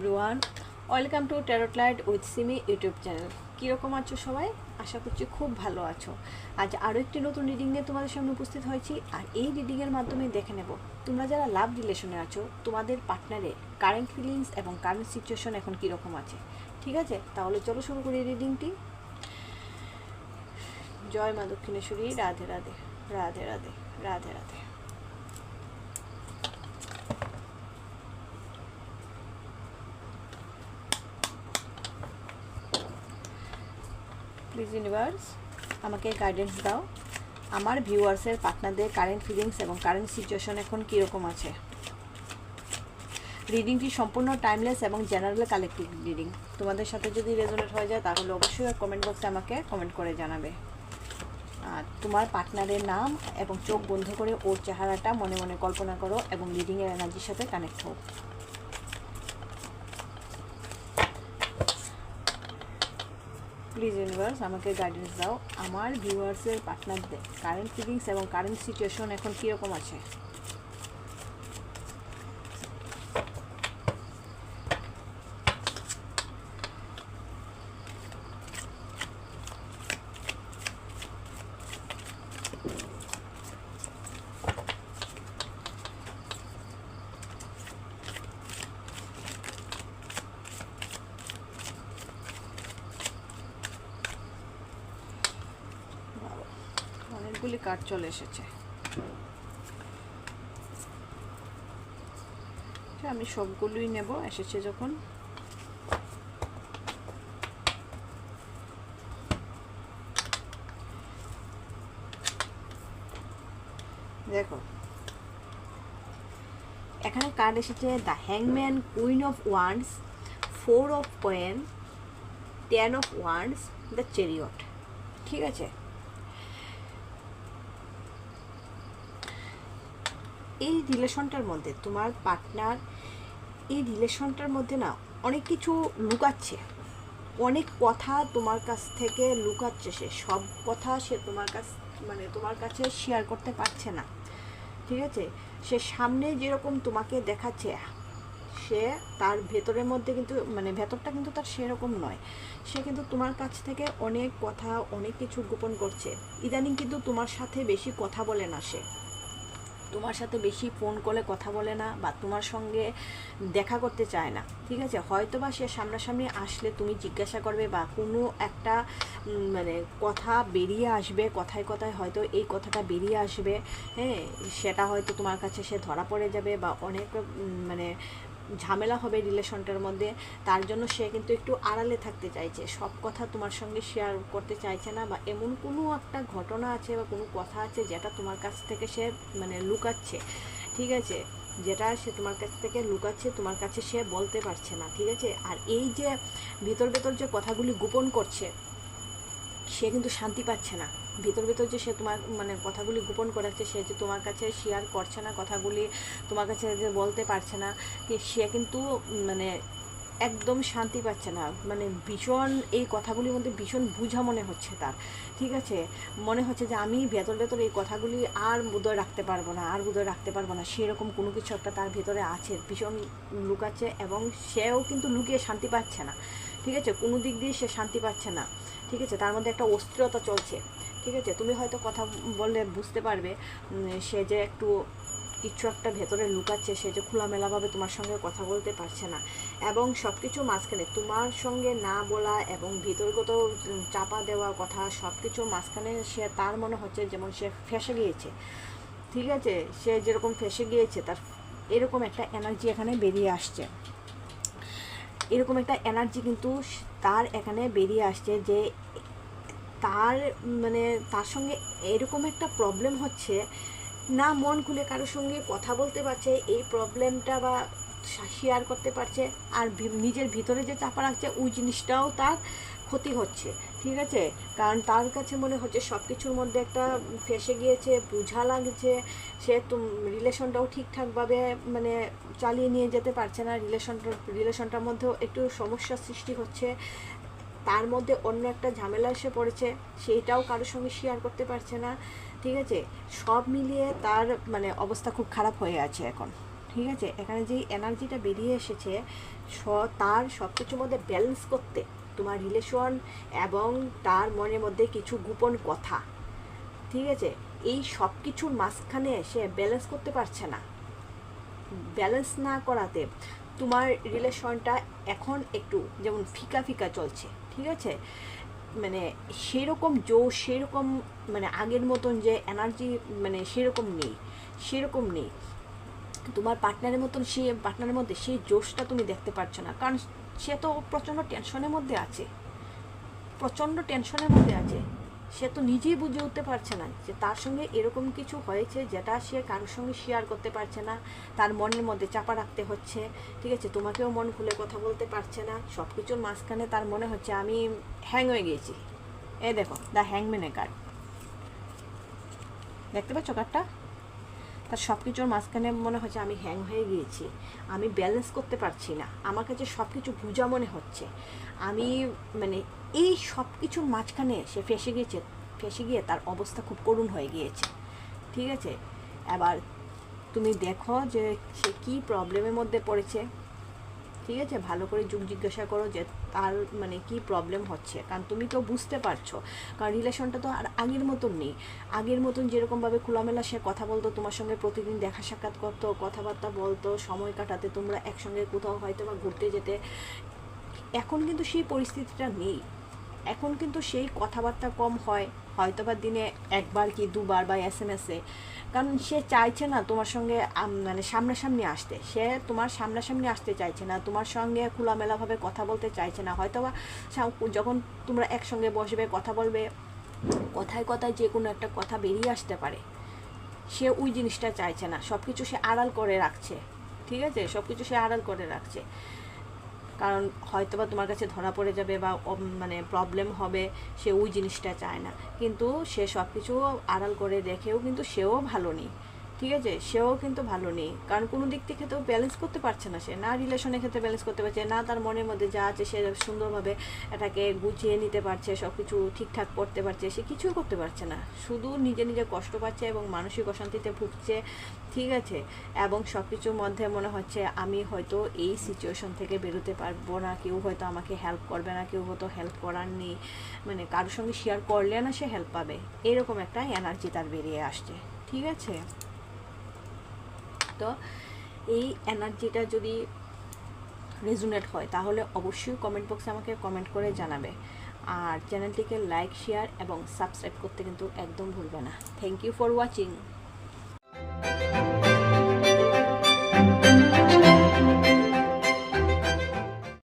Everyone welcome to tarot light with Simi YouTube channel কীরকম আছো সবাই? আশা করছি খুব ভালো আছো। আজ আরও একটি নতুন রিডিং নিয়ে তোমাদের সামনে উপস্থিত হয়েছি, আর এই রিডিংয়ের মাধ্যমে দেখে নেব, তোমরা যারা লাভ রিলেশনে আছো, তোমাদের পার্টনারের কারেন্ট ফিলিংস এবং কারেন্ট সিচুয়েশন এখন কীরকম আছে। ঠিক আছে? তাহলে চলো শুরু করি রিডিংটি জয় মা দক্ষিণেশ্বরী, রাধে রাধে রাধে রাধে রাধে রাধে। প্লিজ ইউনিভার্স আমাকে গাইডেন্স দাও। আমার ভিউয়ার্সের পার্টনারদের কারেন্ট ফিলিংস এবং কারেন্ট সিচুয়েশন এখন কীরকম আছে? রিডিংটি সম্পূর্ণ টাইমলেস এবং জেনারেল কালেক্টিভ রিডিং তোমাদের সাথে যদি রেজোনেট হয়ে যায়, তাহলে অবশ্যই কমেন্ট বক্সে আমাকে কমেন্ট করে জানাবে। আর তোমার পার্টনারের নাম এবং চোখ বন্ধ করে ওর চেহারাটা মনে মনে কল্পনা করো এবং রিডিংয়ের এনার্জির সাথে কানেক্ট হোক প্লিজ ইউনিভার্স আমাকে গাইডেন্স দাও। আমার ভিউয়ার্সের পার্টনারদের কারেন্ট ফিলিংস এবং কারেন্ট সিচুয়েশন এখন কীরকম আছে? অনেকগুলি কার্ড চলে এসেছে? আচ্ছা, আমি সবগুলোই নেব এসেছে যখন। দেখো এখানে কার্ড এসেছে the হ্যাংম্যান queen of wands four of coin ten of wands the chariot ঠিক আছে? এই রিলেশনটার মধ্যে তোমার পার্টনার এই রিলেশনটার মধ্যে না অনেক কিছু লুকাচ্ছে। অনেক কথা তোমার কাছ থেকে লুকাচ্ছে সে। সব কথা সে তোমার কাছ মানে তোমার কাছে শেয়ার করতে পারছে না। ঠিক আছে? সে সামনে যেরকম তোমাকে দেখাচ্ছে, সে তার ভেতরের মধ্যে কিন্তু মানে ভেতরটা কিন্তু তার সেরকম নয়। সে কিন্তু তোমার কাছ থেকে অনেক কথা, অনেক কিছু গোপন করছে। ইদানিং কিন্তু তোমার সাথে বেশি কথা বলে না সে। তোমার সাথে বেশি ফোন কলে কথা বলে না বা তোমার সঙ্গে দেখা করতে চায় না, ঠিক আছে? হয়তো বা সে সামনাসামনি আসলে তুমি জিজ্ঞাসা করবে বা কোনো একটা মানে কথা বেরিয়ে আসবে, কথায় কথায় হয়তো এই কথাটা বেরিয়ে আসবে হ্যাঁ? সেটা হয়তো তোমার কাছে সে ধরা পড়ে যাবে বা অনেক মানে ঝামেলা হবে রিলেশনটার মধ্যে, তার জন্য সে কিন্তু একটু আড়ালে থাকতে চাইছে। সব কথা তোমার সঙ্গে শেয়ার করতে চাইছে না বা এমন কোনো একটা ঘটনা আছে বা কোনো কথা আছে যেটা তোমার কাছ থেকে সে মানে লুকাচ্ছে, ঠিক আছে? যেটা সে তোমার কাছ থেকে লুকাচ্ছে, তোমার কাছে সে বলতে পারছে না, ঠিক আছে? আর এই যে ভেতর ভেতর যে কথাগুলি গোপন করছে, সে কিন্তু শান্তি পাচ্ছে না। ভিতর ভিতর যে সে তোমার মানে কথাগুলি গোপন করাচ্ছে সে যে তোমার কাছে শেয়ার করছে না কথাগুলি, তোমার কাছে যে বলতে পারছে না সে কিন্তু মানে একদম শান্তি পাচ্ছে না। মানে ভীষণ, এই কথাগুলির মধ্যে ভীষণ বুঝা মনে হচ্ছে তার। ঠিক আছে? মনে হচ্ছে যে আমি ভেতর ভেতর এই কথাগুলি আর বোধহয় রাখতে পারব না, আর বোধহয় রাখতে পারব না। সেরকম কোনো কিছু একটা তার ভেতরে আছে, ভীষণ লুকাচ্ছে এবং সেও কিন্তু লুকিয়ে শান্তি পাচ্ছে না। ঠিক আছে? কোনো দিক দিয়ে সে শান্তি পাচ্ছে না। ঠিক আছে? তার মধ্যে একটা অস্থিরতা চলছে। ঠিক আছে? তুমি হয়তো কথা বললে বুঝতে পারবে সে যে একটু কিছু একটা ভেতরে লুকাচ্ছে, সে যে খোলামেলাভাবে তোমার সঙ্গে কথা বলতে পারছে না। এবং সব কিছু মাঝখানে তোমার সঙ্গে না বলা এবং ভিতরগত চাপা দেওয়া কথা সব কিছু মাঝখানে সে তার মনে হচ্ছে যেমন সে ফেসে গিয়েছে। ঠিক আছে? সে যেরকম ফেসে গিয়েছে, তার এরকম একটা এনার্জি এখানে বেরিয়ে আসছে। এরকম একটা এনার্জি কিন্তু তার এখানে বেরিয়ে আসছে যে তার মানে তার সঙ্গে এরকম একটা প্রবলেম হচ্ছে, না মন খুলে কারোর সঙ্গে কথা বলতে পারছে, এই প্রবলেমটা বা শেয়ার করতে পারছে, আর নিজের ভিতরে যে চাপা রাখছে, ওই জিনিসটাও তার ক্ষতি হচ্ছে, ঠিক আছে? কারণ তার কাছে মনে হচ্ছে সব কিছুর মধ্যে একটা ফেসে গিয়েছে, বোঝা লাগছে, সে রিলেশনটাও ঠিকঠাকভাবে মানে চালিয়ে নিয়ে যেতে পারছে না রিলেশনটা রিলেশনটার মধ্যেও একটু সমস্যার সৃষ্টি হচ্ছে তার মধ্যে অন্য একটা ঝামেলা এসে পড়েছে সেইটাও কারোর সঙ্গে শেয়ার করতে পারছে না, ঠিক আছে? সব মিলিয়ে তার মানে অবস্থা খুব খারাপ হয়ে আছে এখন, ঠিক আছে? এখানে যেই এনার্জিটা বেরিয়ে এসেছে তার সব কিছুর মধ্যে ব্যালেন্স করতে, তোমার রিলেশন এবং তার মনের মধ্যে কিছু গোপন কথা, ঠিক আছে? এই সব কিছুর মাঝখানে সে ব্যালেন্স করতে পারছে না। ব্যালেন্স না করাতে তোমার রিলেশনটা এখন একটু যেমন ফিকা ফিকা চলছে, ঠিক আছে? মানে সেরকম জোশ, সেরকম মানে আগের মতন যে এনার্জি মানে সেরকম নেই সেরকম নেই। তোমার পার্টনারের মতন সে পার্টনারের মধ্যে সেই জোশটা তুমি দেখতে পাচ্ছ না। কারণ সে তো প্রচণ্ড টেনশনের মধ্যে আছে। প্রচণ্ড টেনশনের মধ্যে আছে। সে তো নিজেই বুঝে উঠতে পারছে না যে তার সঙ্গে এরকম কিছু হয়েছে যেটা সে কারোর সঙ্গে শেয়ার করতে পারছে না, তার মনের মধ্যে চাপা রাখতে হচ্ছে। ঠিক আছে? তোমাকেও মন খুলে কথা বলতে পারছে না। সব কিছুর মাঝখানে তার মনে হচ্ছে আমি হ্যাং হয়ে গেছি এ দেখো দ্য হ্যাংম্যানের কার্ড দেখতে পাচ্ছ কার্ডটা তার সব কিছুর মাঝখানে মনে হচ্ছে আমি হ্যাং হয়ে গিয়েছি। আমি ব্যালেন্স করতে পারছি না। আমার কাছে সব কিছু বুঝা মনে হচ্ছে। আমি মানে এই সব কিছুর মাঝখানে সে ফেসে গিয়েছে, ফেসে গিয়ে তার অবস্থা খুব করুণ হয়ে গিয়েছে। ঠিক আছে? এবার তুমি দেখো যে সে কী প্রবলেমের মধ্যে পড়েছে। ঠিক আছে? ভালো করে যুগ জিজ্ঞাসা করো যে তার মানে কি প্রবলেম হচ্ছে। কারণ তুমি তো বুঝতে পারছ। কারণ রিলেশনটা তো আর আগের মতন নেই। আগের মতন যেরকমভাবে খোলামেলা সে কথা বলতো, তোমার সঙ্গে প্রতিদিন দেখা সাক্ষাৎ করতো, কথাবার্তা বলতো, সময় কাটাতে তোমরা একসঙ্গে কোথাও হয়তো বা ঘুরতে যেতে। এখন কিন্তু সেই পরিস্থিতিটা নেই। এখন কিন্তু সেই কথাবার্তা কম হয়। হয়তো বা দিনে একবার কি দুবার বা এস এম এসে কারণ সে চাইছে না তোমার সঙ্গে মানে সামনাসামনি আসতে। সে তোমার সামনাসামনি আসতে চাইছে না, তোমার সঙ্গে খোলামেলাভাবে কথা বলতে চাইছে না। হয়তো বা যখন তোমরা একসঙ্গে বসবে, কথা বলবে, কথায় কথায় যে কোনো একটা কথা বেরিয়ে আসতে পারে। সে ওই জিনিসটা চাইছে না। সব কিছু সে আড়াল করে রাখছে। ঠিক আছে? সব কিছু সে আড়াল করে রাখছে। কারণ হয়তো বা তোমার কাছে ধরা পড়ে যাবে বা মানে প্রবলেম হবে, সে ওই জিনিসটা চায় না। কিন্তু সে সব কিছু আড়াল করে দেখেও কিন্তু সেও ভালো নেই। ঠিক আছে? সেও কিন্তু ভালো নেই। কারণ কোনো দিক থেকে তো ব্যালেন্স করতে পারছে না সে। না রিলেশনের ক্ষেত্রে ব্যালেন্স করতে পারছে, না তার মনের মধ্যে যা আছে সে সুন্দরভাবে এটাকে গুছিয়ে নিতে পারছে সব কিছু ঠিকঠাক করতে পারছে। সে কিছুই করতে পারছে না। শুধু নিজে নিজে কষ্ট পাচ্ছে এবং মানসিক অশান্তিতে ভুগছে, ঠিক আছে? এবং সব কিছুর মধ্যে মনে হচ্ছে, আমি হয়তো এই সিচুয়েশন থেকে বেরোতে পারব না। কেউ হয়তো আমাকে হেল্প করবে না, কেউ হয়তো হেল্প করার নেই। মানে কারোর সঙ্গে শেয়ার করলে না সে হেল্প পাবে। এরকম একটা এনার্জি তার বেরিয়ে আসছে। ঠিক আছে? তো এই এনার্জিটা যদি রেজুনেট হয়, তাহলে অবশ্যই কমেন্ট বক্সে আমাকে কমেন্ট করে জানাবে। আর চ্যানেলটিকে লাইক শেয়ার এবং সাবস্ক্রাইব করতে কিন্তু একদম ভুলবে না। Thank you for watching